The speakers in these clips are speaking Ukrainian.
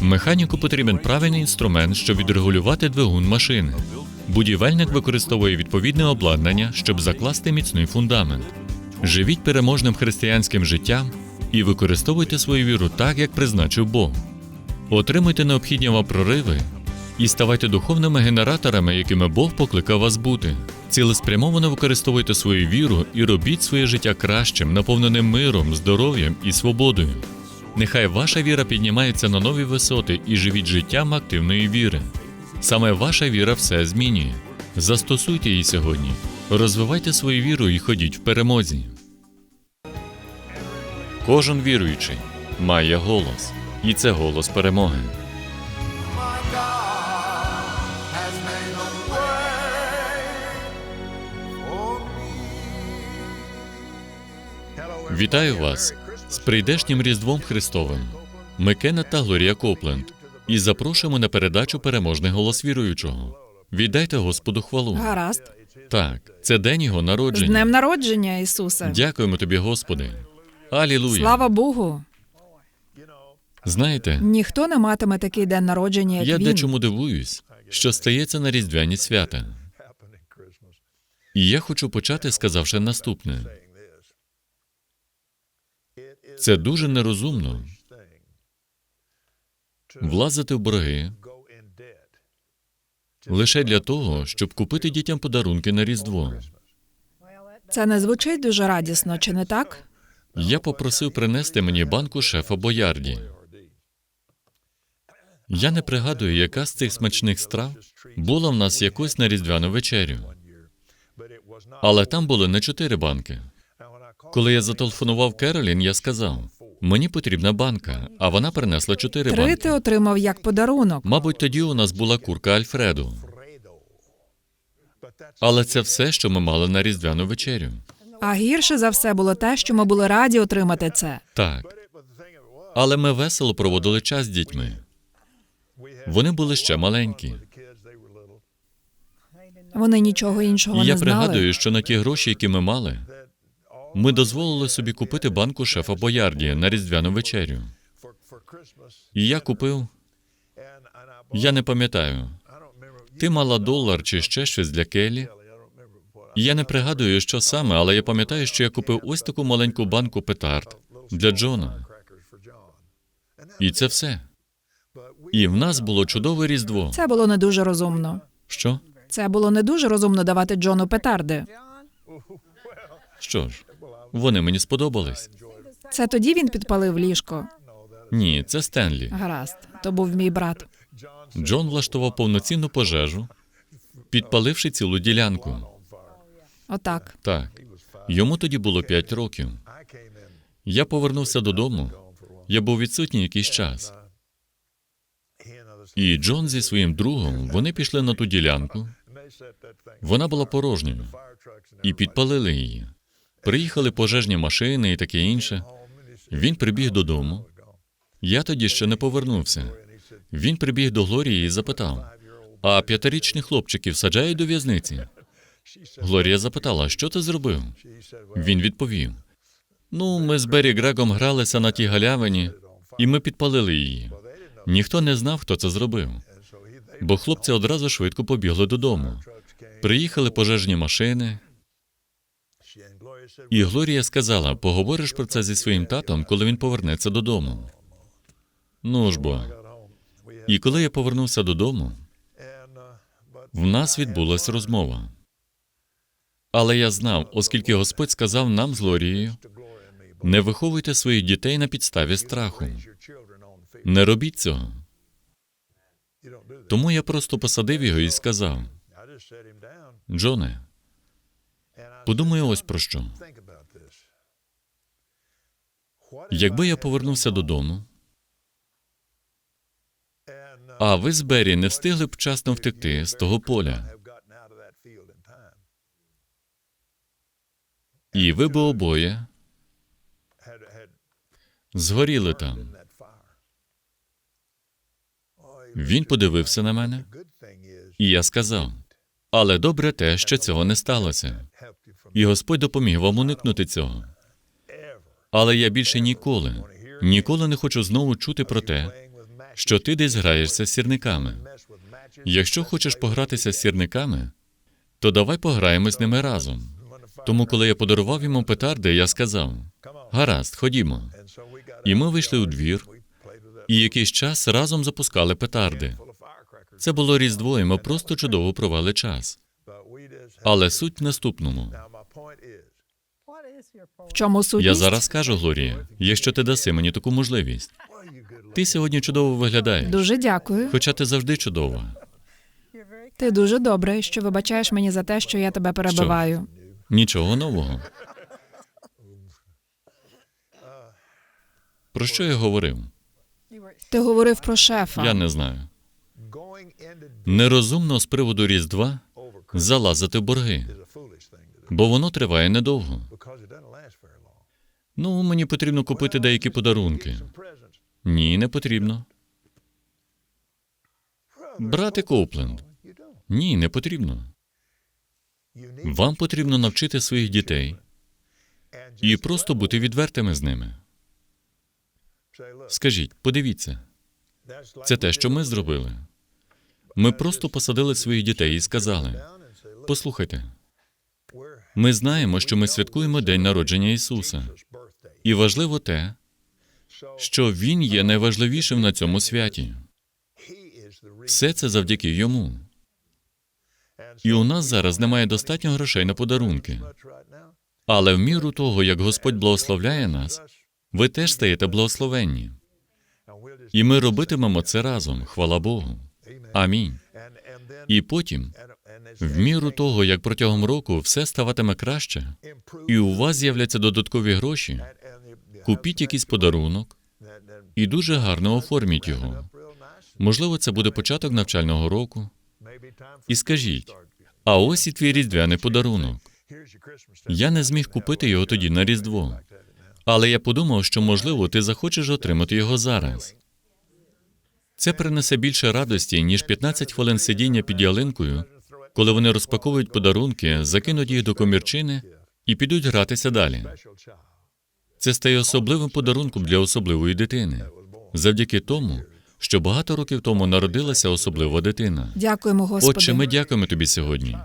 Механіку потрібен правильний інструмент, щоб відрегулювати двигун машини. Будівельник використовує відповідне обладнання, щоб закласти міцний фундамент. Живіть переможним християнським життям і використовуйте свою віру так, як призначив Бог. Отримуйте необхідні вам прориви і ставайте духовними генераторами, якими Бог покликав вас бути. Цілеспрямовано використовуйте свою віру і робіть своє життя кращим, наповненим миром, здоров'ям і свободою. Нехай ваша віра піднімається на нові висоти і живіть життям активної віри. Саме ваша віра все змінює. Застосуйте її сьогодні. Розвивайте свою віру і ходіть в перемозі. Кожен віруючий має голос, і це голос перемоги. Вітаю вас з прийдешнім Різдвом Христовим. Ми Кеннет та Глорія Копленд і запрошуємо на передачу переможний голос віруючого. Віддайте Господу хвалу. Гаразд. Так, це день його З народження. днем народження, Ісусе. Дякуємо тобі, Господи. Алілуя. Слава Богу. Знаєте, Ніхто не матиме такий день народження, як я він. дечому дивуюсь, що стається на різдвяні свята. І я хочу почати, сказавши наступне: це дуже нерозумно влазити в борги лише для того, щоб купити дітям подарунки на Різдво. Це не звучить дуже радісно, чи не так? Я попросив принести мені банку шефа Боярді. Я не пригадую, яка з цих смачних страв була в нас якось на різдвяну вечерю. Але там були не чотири банки. Коли я зателефонував Керолін, я сказав: мені потрібна банка, а вона принесла чотири Три банки. ти отримав як подарунок. Мабуть, тоді у нас була курка Альфреду. Але це все, що ми мали на різдвяну вечерю. А гірше за все було те, що ми були раді отримати це. Так. Але ми весело проводили час з дітьми. Вони були ще маленькі. Вони нічого іншого І я не знали. пригадую, що на ті гроші, які ми мали, ми дозволили собі купити банку шефа Боярді на різдвяну вечерю. І я купив, я не пам'ятаю, ти мала долар чи ще щось для Келі. Я не пригадую, що саме, але я пам'ятаю, що я купив ось таку маленьку банку петард для Джона. І це все. І в нас було чудове різдво. Це було не дуже розумно. Що? Це було не дуже розумно давати Джону петарди. Що ж, вони мені сподобались. Це тоді він підпалив ліжко. Ні, це Стенлі. Гаразд, то був мій брат. Джон влаштував повноцінну пожежу, підпаливши цілу ділянку. Отак. Так, йому тоді було 5 років. Я повернувся додому. Я був відсутній якийсь час. І Джон зі своїм другом вони пішли на ту ділянку. Вона була порожньою і підпалили її. Приїхали пожежні машини і таке інше. Він прибіг додому. Я тоді ще не повернувся. Він прибіг до Глорії і запитав: а п'ятирічних хлопчиків саджають до в'язниці? Глорія запитала, що ти зробив? Він відповів: Ну, ми з Беррі Грегом гралися на тій галявині, і ми підпалили її. Ніхто не знав, хто це зробив, бо хлопці одразу швидко побігли додому. Приїхали пожежні машини, і Глорія сказала: поговориш про це зі своїм татом, коли він повернеться додому. Ну ж бо. І коли я повернувся додому, в нас відбулася розмова. Але я знав, оскільки Господь сказав нам з Глорією, не виховуйте своїх дітей на підставі страху. Не робіть цього. Тому я просто посадив його і сказав: Джоне, подумай ось про що. Якби я повернувся додому, а ви з Беррі не встигли б вчасно втекти з того поля, і ви б обоє згоріли там. Він подивився на мене, і я сказав: але добре те, що цього не сталося, і Господь допоміг вам уникнути цього. Але я більше ніколи, ніколи не хочу знову чути про те, що ти десь граєшся з сірниками. Якщо хочеш погратися з сірниками, то давай пограємо з ними разом. Тому, коли я подарував йому петарди, я сказав: гаразд, ходімо. І ми вийшли у двір, і якийсь час разом запускали петарди. Це було різдво, і ми просто чудово провели час. Але суть в наступному. В чому суть? Я зараз кажу, Глорія, якщо ти даси мені таку можливість. Ти сьогодні чудово виглядаєш, Дуже дякую. хоча ти завжди чудова. Ти дуже добре, що вибачаєш мені за те, що я тебе перебиваю. Нічого нового. Про що я говорив? Ти говорив про шефа. Я не знаю. Нерозумно з приводу Різдва залазити в борги, бо воно триває недовго. Ну, мені потрібно купити деякі подарунки. Ні, не потрібно. Брати Коупленд. Ні, не потрібно. Вам потрібно навчити своїх дітей і просто бути відвертими з ними. Скажіть, подивіться, це те, що ми зробили. Ми просто посадили своїх дітей і сказали: послухайте, ми знаємо, що ми святкуємо День народження Ісуса, і важливо те, що Він є найважливішим на цьому святі. Все це завдяки йому. І у нас зараз немає достатньо грошей на подарунки. Але в міру того, як Господь благословляє нас, ви теж стаєте благословенні. І ми робитимемо це разом, хвала Богу. Амінь. І потім, в міру того, як протягом року все ставатиме краще, і у вас з'являться додаткові гроші, купіть якийсь подарунок і дуже гарно оформіть його. Можливо, це буде початок навчального року. І скажіть, а ось і твій різдвяний подарунок. Я не зміг купити його тоді на Різдво. Але я подумав, що можливо ти захочеш отримати його зараз. Це принесе більше радості, ніж 15 хвилин сидіння під ялинкою, коли вони розпаковують подарунки, закинуть їх до комірчини і підуть гратися далі. Це стає особливим подарунком для особливої дитини, завдяки тому, що багато років тому народилася особлива дитина. Дякуємо, Господи. Отче, ми дякуємо тобі сьогодні.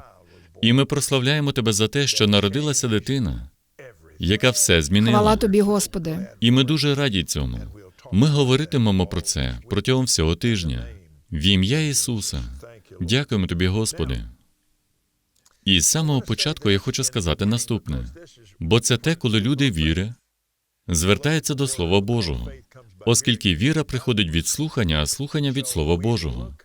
І ми прославляємо тебе за те, що народилася дитина, яка все змінила. Хвала тобі, Господи. І ми дуже раді цьому. Ми говоритимемо про це протягом всього тижня. В ім'я Ісуса. Дякуємо тобі, Господи. І з самого початку я хочу сказати наступне: бо це те, коли люди віри звертаються до Слова Божого, оскільки віра приходить від слухання, а слухання від Слова Божого.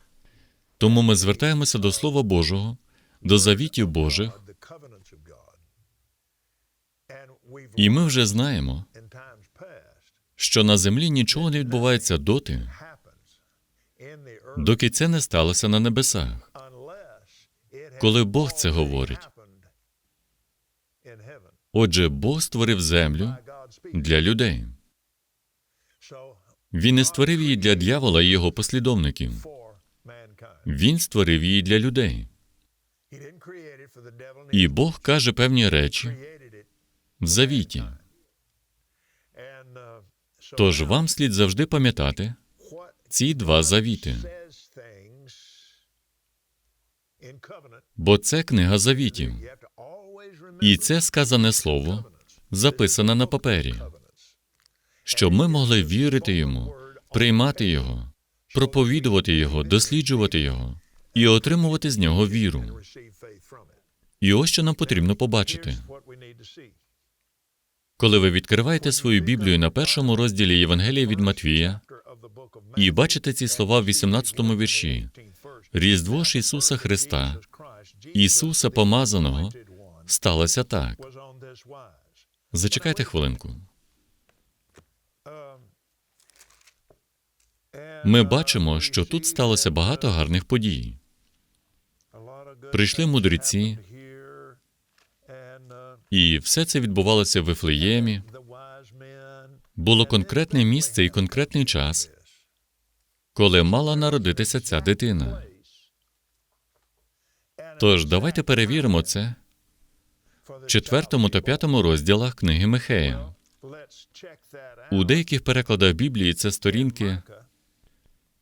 Тому ми звертаємося до Слова Божого, до завітів Божих, і ми вже знаємо, що на землі нічого не відбувається доти, доки це не сталося на небесах. Коли Бог це говорить, Отже, Бог створив землю для людей. Він не створив її для дьявола і його послідовників. Він створив її для людей. І Бог каже певні речі в завіті. Тож вам слід завжди пам'ятати ці два завіти, бо це книга завітів, і це сказане слово записане на папері, щоб ми могли вірити йому, приймати його, проповідувати його, досліджувати його і отримувати з нього віру. І ось що нам потрібно побачити. Коли ви відкриваєте свою Біблію на першому розділі Євангелія від Матвія і бачите ці слова в 18-му вірші, Різдво ж Ісуса Христа, Ісуса помазаного, сталося так. Зачекайте хвилинку. Ми бачимо, що тут сталося багато гарних подій. Прийшли мудреці, І все це відбувалося в Вифлеємі. Було конкретне місце і конкретний час, коли мала народитися ця дитина. Тож давайте перевіримо це в четвертому та п'ятому розділах книги Михея. У деяких перекладах Біблії це сторінки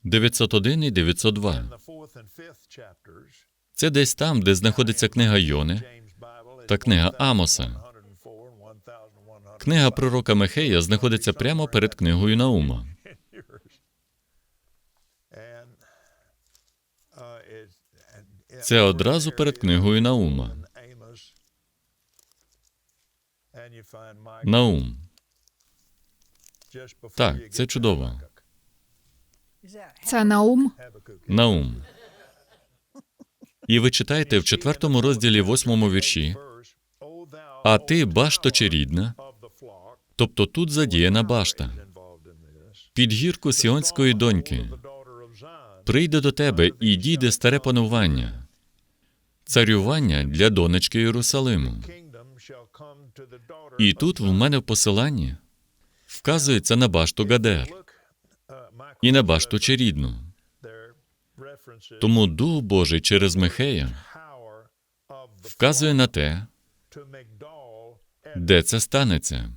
901 і 902. And the fourth and fifth chapters, Це десь там, де знаходиться книга Йони та книга Амоса. 104 and 1100 Книга пророка Михея знаходиться прямо перед книгою Наума. Це одразу перед книгою Наума. Наум. Так, це чудово. Це Наум. Наум. І ви читаєте в четвертому розділі восьмому вірші. Verse, "O thou, А ти, башто чи рідна, of the flock", тобто тут задіяна башта, під гірку сіонської доньки, прийде до тебе і дійде старе панування, царювання для донечки Єрусалиму. І тут в мене в посиланні вказується на башту Гадер і на башту Черідну. Тому Дух Божий через Михея вказує на те, де це станеться.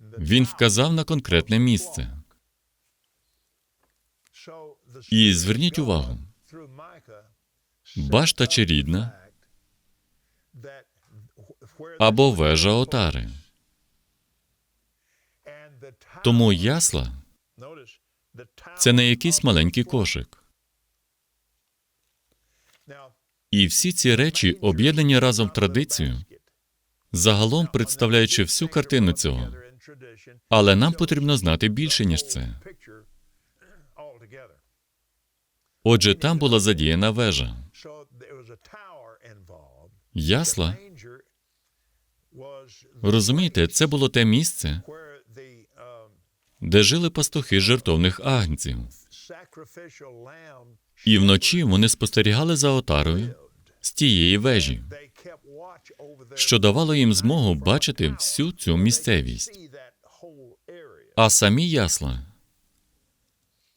Він вказав на конкретне місце. І зверніть увагу, башта чи рідна або вежа отари. Тому ясла це не якийсь маленький кошик. І всі ці речі об'єднані разом в традицію, загалом представляючи всю картину цього. Але нам потрібно знати більше, ніж це. Отже, там була задіяна вежа. Ясла, розумієте, це було те місце, де жили пастухи жертовних агнців. І вночі вони спостерігали за отарою з тієї вежі, що давало їм змогу бачити всю цю місцевість. А самі ясла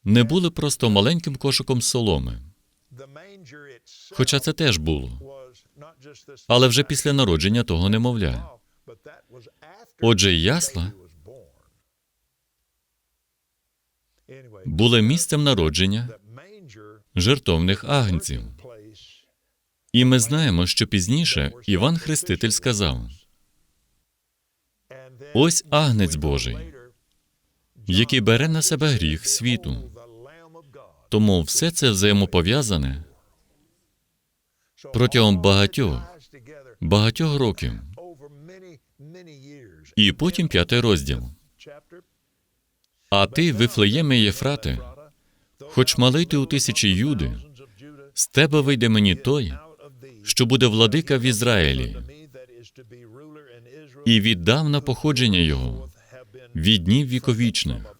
не були просто маленьким кошиком соломи, хоча це теж було. Але вже після народження того немовля. Отже, ясла були місцем народження жертовних агнців. І ми знаємо, що пізніше Іван Хреститель сказав: Ось агнець Божий, який бере на себе гріх світу. Тому все це взаємопов'язане протягом багатьох, багатьох років. І потім п'ятий розділ. А ти, Вифлеєме Єфрате, хоч малий ти у тисячі Юди, з тебе вийде мені той, що буде владика в Ізраїлі, і віддав на походження його від днів віковічних.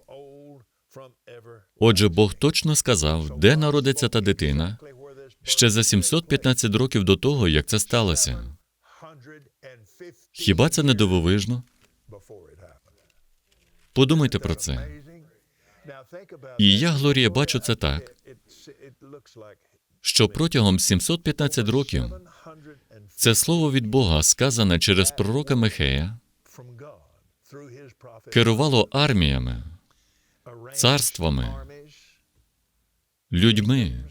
Отже, Бог точно сказав, де народиться та дитина ще за 715 років до того, як це сталося. Хіба це не дивовижно? Подумайте про це. І я, Глорія, бачу це так, що протягом 715 років це слово від Бога, сказане через пророка Михея, керувало арміями, царствами, людьми,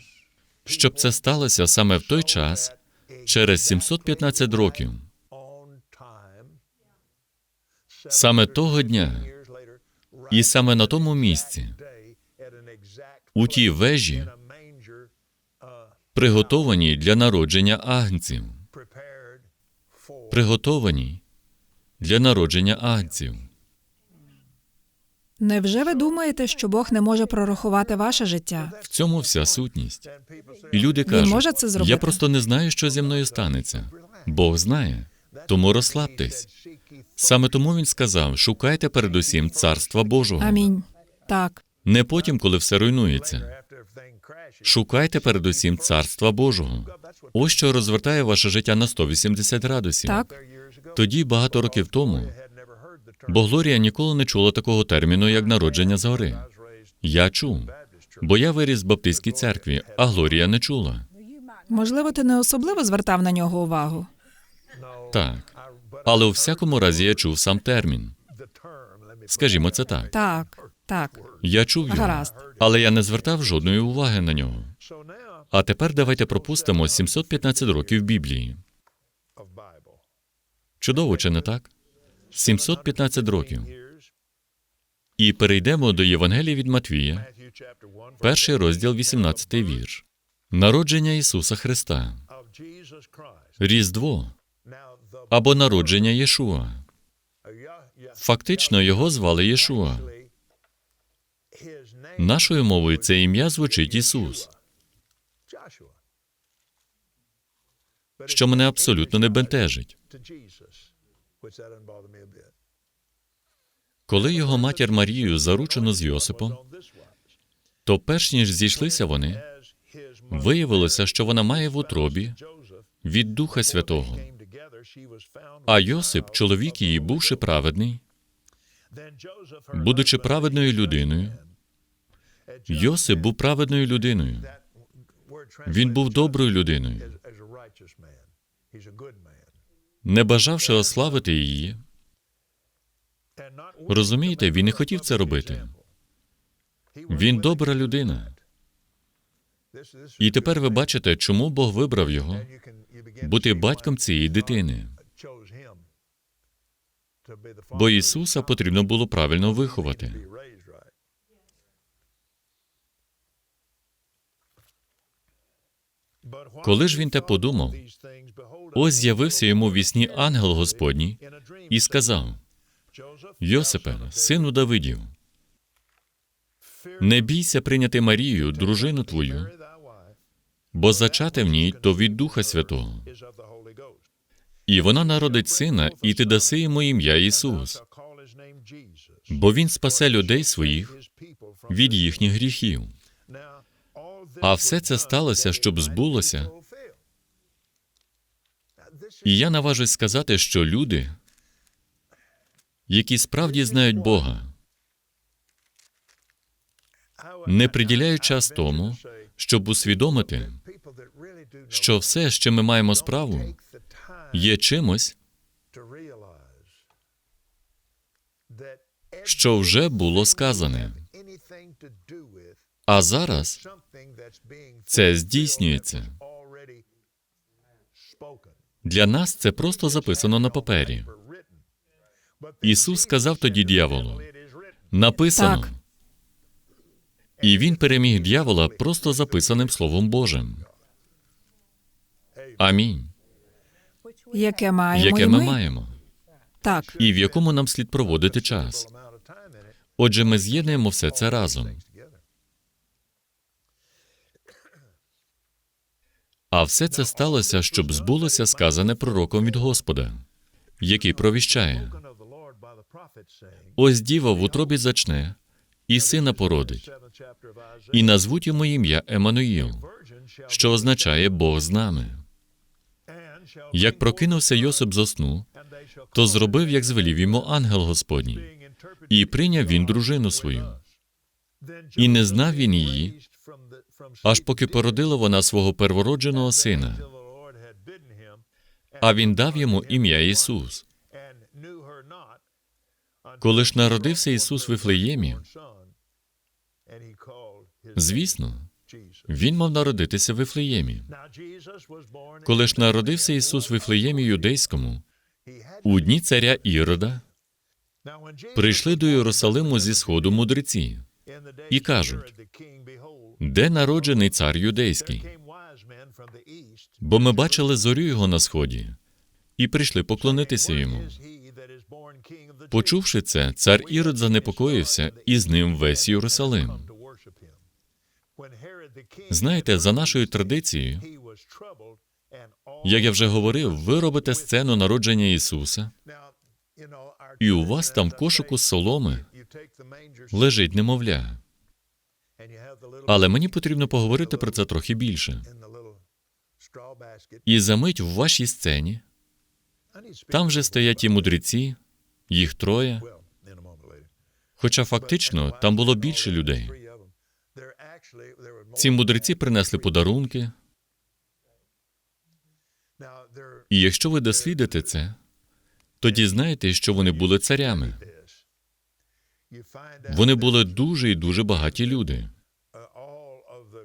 щоб це сталося саме в той час, через 715 років, саме того дня, і саме на тому місці, у тій вежі, приготованій для народження агнців, приготованій для народження агнців. Невже ви думаєте, що Бог не може прорахувати ваше життя? В цьому вся сутність. І люди Він може це зробити? я просто не знаю, що зі мною станеться. Бог знає. Тому розслабтесь. Саме тому він сказав: шукайте передусім царства Божого. Амінь. Так, Не потім, коли все руйнується. Шукайте передусім царства Божого. Ось що розвертає ваше життя на 180 градусів. так. Тоді, багато років тому, бо Глорія ніколи не чула такого терміну, як народження згори. Я чув, бо я виріс в баптистській церкві, а Глорія не чула. Можливо, ти не особливо звертав на нього увагу. Так. Але у всякому разі я чув сам термін. Скажімо це так. Так, Так, Я чув його, Гаразд. але я не звертав жодної уваги на нього. А тепер давайте пропустимо 715 років Біблії. Чудово, чи не так? 715 років. І перейдемо до Євангелія від Матвія, Matthew chapter 1, перший розділ, 18 вірш. Народження Ісуса Христа. Різдво або народження Єшуа. Фактично його звали Єшуа. Нашою мовою це ім'я звучить Ісус, що мене абсолютно не бентежить. Коли його матір Марію заручено з Йосипом, то перш ніж зійшлися вони, виявилося, що вона має в утробі від Духа Святого. А Йосип, чоловік її, бувши праведний, будучи праведною людиною, Йосип був праведною людиною. Він був доброю людиною. Не бажавши ославити її, розумієте, він не хотів це робити. Він добра людина. І тепер ви бачите, чому Бог вибрав його бути батьком цієї дитини. Бо Ісуса потрібно було правильно виховати. Коли ж він те подумав, ось з'явився йому в вісні ангел Господній і сказав: Йосипе, сину Давидів, не бійся прийняти Марію, дружину твою, бо зачати в ній то від Духа Святого. І вона народить сина, і ти даси йому ім'я Ісус, бо він спасе людей своїх від їхніх гріхів. А все це сталося, щоб збулося. І я наважусь сказати, що люди, які справді знають Бога, не приділяють час тому, щоб усвідомити, що все, чим ми маємо справу, є чимось, що вже було сказане. А зараз це здійснюється. Для нас це просто записано на папері. Ісус сказав тоді дьяволу. Написано. Так. І він переміг дьявола просто записаним Словом Божим. Амінь. яке маємо Яке ми ми. маємо, Так, і в якому нам слід проводити час. Отже, ми з'єднуємо все це разом. А все це сталося, щоб збулося сказане пророком від Господа, який провіщає: ось діва в утробі зачне, і сина породить, і назвуть йому ім'я Еммануїл, що означає Бог з нами. Як прокинувся Йосип зо сну, то зробив, як звелів йому ангел Господній, і прийняв він дружину свою. І не знав він її, аж поки породила вона свого первородженого сина, а він дав йому ім'я Ісус. Коли ж народився Ісус в Вифлеємі, звісно, він мав народитися в Вифлеємі. Коли ж народився Ісус в Вифлеємі юдейському, у дні царя Ірода, прийшли до Єрусалиму зі сходу мудреці, і кажуть, де народжений цар юдейський? Бо ми бачили зорю його на сході, і прийшли поклонитися йому. Почувши це, цар Ірод занепокоївся, і з ним весь Єрусалим. Знаєте, за нашою традицією, як я вже говорив, ви робите сцену народження Ісуса, і у вас там в кошику з соломи лежить немовля. Але мені потрібно поговорити про це трохи більше. І за мить в вашій сцені там вже стоять about мудреці, їх троє, хоча фактично там було більше людей. Ці мудреці принесли подарунки, і якщо ви дослідите це, то дізнаєтесь, що вони були царями. Вони були дуже і дуже багаті люди,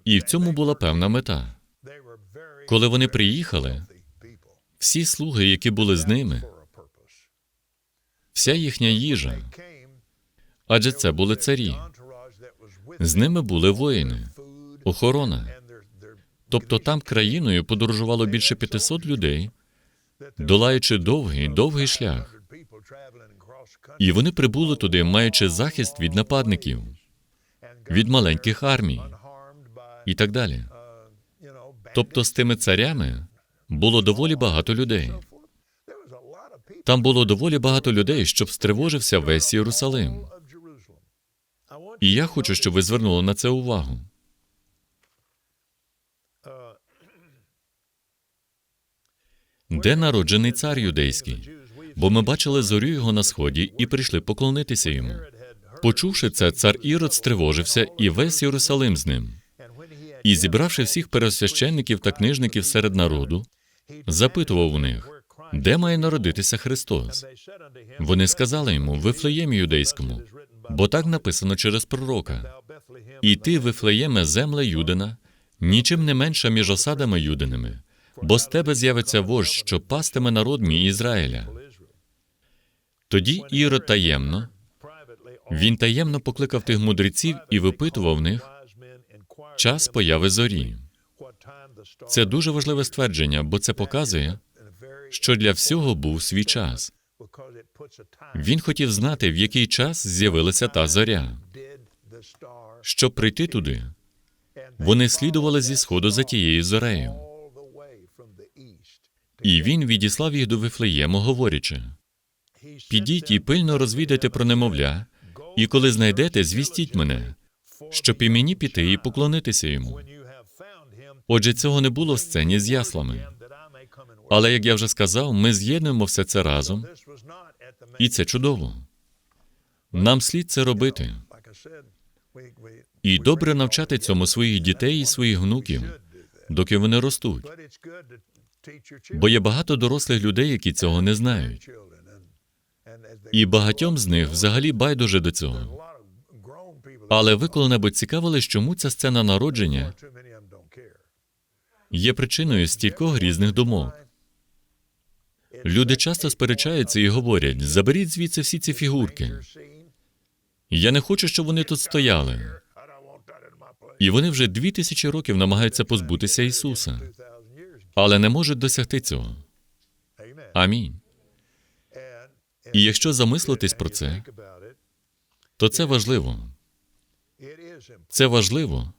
і в цьому була певна мета. Коли вони приїхали, всі слуги, які були з ними. Вся їхня їжа, адже це були царі. З ними були воїни, охорона. Тобто там країною подорожувало більше 500 людей, долаючи довгий, довгий шлях. 100 people traveling across the country І вони прибули туди, маючи захист від нападників, від маленьких армій і так далі. Тобто з тими царями було доволі багато людей. Там було доволі багато людей, щоб стривожився весь Єрусалим. І я хочу, щоб ви звернули на це увагу. Де народжений цар юдейський? Бо ми бачили зорю його на сході і прийшли поклонитися йому. Почувши це, цар Ірод стривожився, і весь Єрусалим з ним. І, зібравши всіх пересвященників та книжників серед народу, запитував у них, де має народитися Христос. Вони сказали йому Вифлеємі юдейському, бо так написано через пророка. І ти, Вифлеєме, земле Юдина, нічим не менша між осадами юдиними, бо з тебе з'явиться вождь, що пастиме народ мій Ізраїля. Тоді Ірод таємно, він таємно покликав тих мудреців і випитував них час появи зорі. Це дуже важливе ствердження, бо це показує, що для всього був свій час. Він хотів знати, в який час з'явилася та зоря. Щоб прийти туди, вони слідували зі сходу за тією зорею. І він відіслав їх до Вифлеєму, говорячи: Підіть і пильно розвідайте про немовля, і коли знайдете, звістіть мене, щоб і мені піти і поклонитися йому. Отже, цього не було в сцені з яслами. Але як я вже сказав, ми з'єднуємо все це разом, і це чудово. Нам слід це робити. І добре навчати цьому своїх дітей і своїх внуків, доки вони ростуть. Бо є багато дорослих людей, які цього не знають. І багатьом з них взагалі байдуже до цього. Але ви коли-небудь цікавились, чому ця сцена народження є причиною стількох різних думок. Люди часто сперечаються і говорять: заберіть звідси всі ці фігурки. Я не хочу, щоб вони тут стояли. І вони вже дві тисячі років намагаються позбутися Ісуса, але не можуть досягти цього. Амінь. І якщо замислитись про це, то це важливо. Це важливо,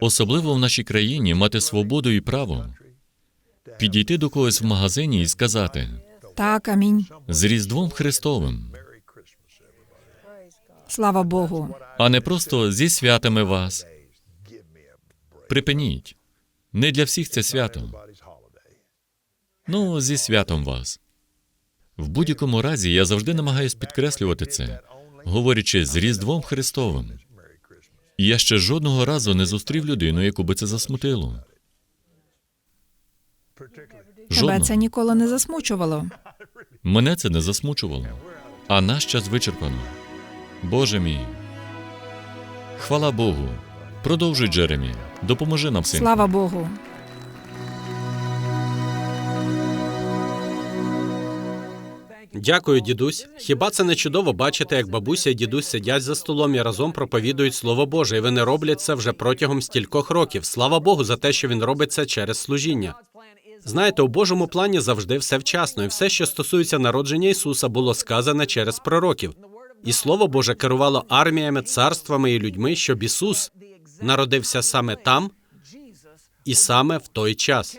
особливо в нашій країні мати свободу і право підійти до когось в магазині і сказати Так, амінь. з Різдвом Христовим. Слава Богу. а не просто зі святами вас. Припиніть. Не для всіх це свято. Ну, зі святом вас. В будь-якому разі я завжди намагаюсь підкреслювати це, говорячи з Різдвом Христовим. І я ще жодного разу не зустрів людину, яку би це засмутило. Particularly. Тебе це ніколи не засмучувало. Мене це не засмучувало. А наш час вичерпано. Боже мій. Хвала Богу. Продовжуй, Джеремі. Допоможи нам син. Слава Богу. Дякую, дідусь. Хіба це не чудово бачити, як бабуся і дідусь сидять за столом і разом проповідують Слово Боже, і вони роблять це вже протягом стількох років. Слава Богу, за те, що він робить це через служіння. Знаєте, у Божому плані завжди все вчасно, і все, що стосується народження Ісуса, було сказане через пророків. І Слово Боже керувало арміями, царствами і людьми, щоб Ісус народився саме там і саме в той час.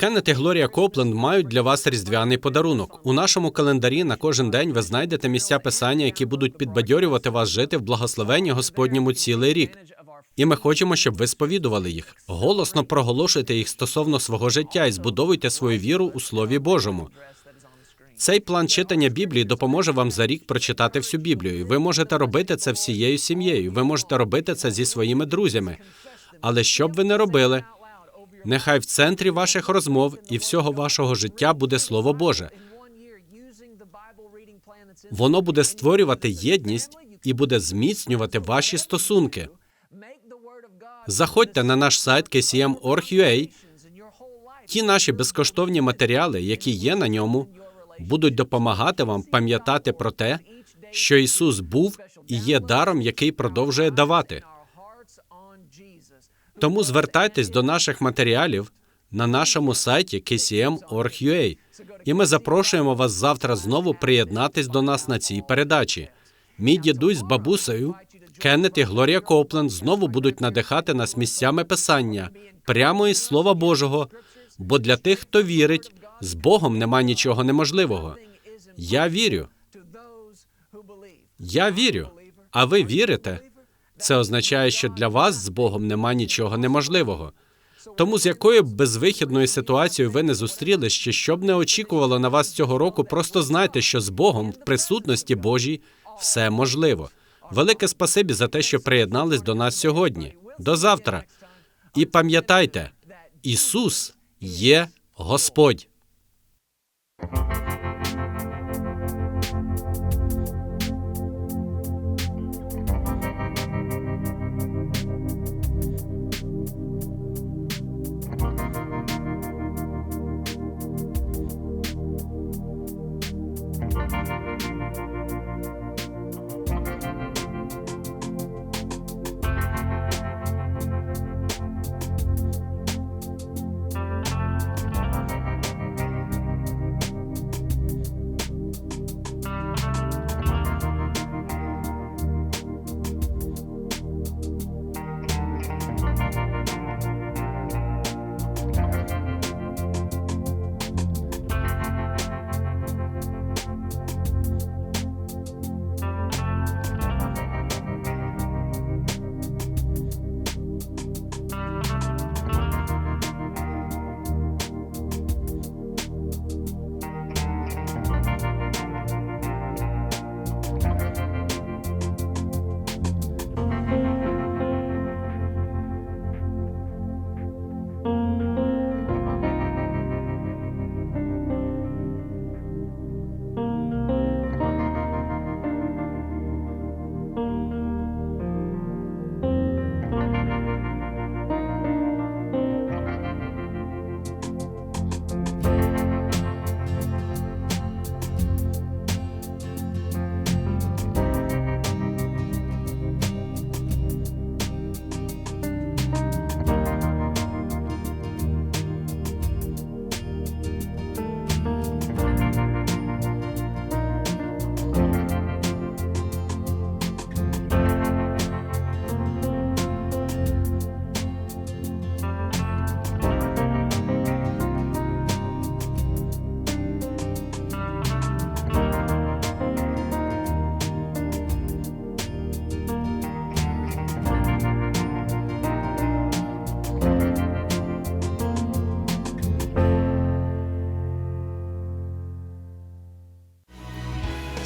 Кеннет і Глорія Копленд мають для вас різдвяний подарунок. У нашому календарі на кожен день ви знайдете місця писання, які будуть підбадьорювати вас жити в благословенні Господньому цілий рік. І ми хочемо, щоб ви сповідували їх. Голосно проголошуйте їх стосовно свого життя і збудовуйте свою віру у Слові Божому. Цей план читання Біблії допоможе вам за рік прочитати всю Біблію. Ви можете робити це всією сім'єю. Ви можете робити це зі своїми друзями. Але що б ви не робили, нехай в центрі ваших розмов і всього вашого життя буде Слово Боже. Воно буде створювати єдність і буде зміцнювати ваші стосунки. Заходьте на наш сайт kcm.org.ua. Ті наші безкоштовні матеріали, які є на ньому, будуть допомагати вам пам'ятати про те, що Ісус був і є даром, який продовжує давати. Тому звертайтесь до наших матеріалів на нашому сайті kcm.org.ua. І ми запрошуємо вас завтра знову приєднатись до нас на цій передачі. Мій дідусь з бабусею, Кеннет і Глорія Копленд знову будуть надихати нас місцями писання прямо із Слова Божого. Бо для тих, хто вірить, з Богом нема нічого неможливого. Я вірю. Я вірю. А ви вірите? Це означає, що для вас з Богом нема нічого неможливого. Тому з якою б безвихідною ситуацією ви не зустрілись, чи що б не очікувало на вас цього року, просто знайте, що з Богом в присутності Божій все можливо. Велике спасибі за те, що приєднались до нас сьогодні. До завтра. І пам'ятайте, Ісус є Господь.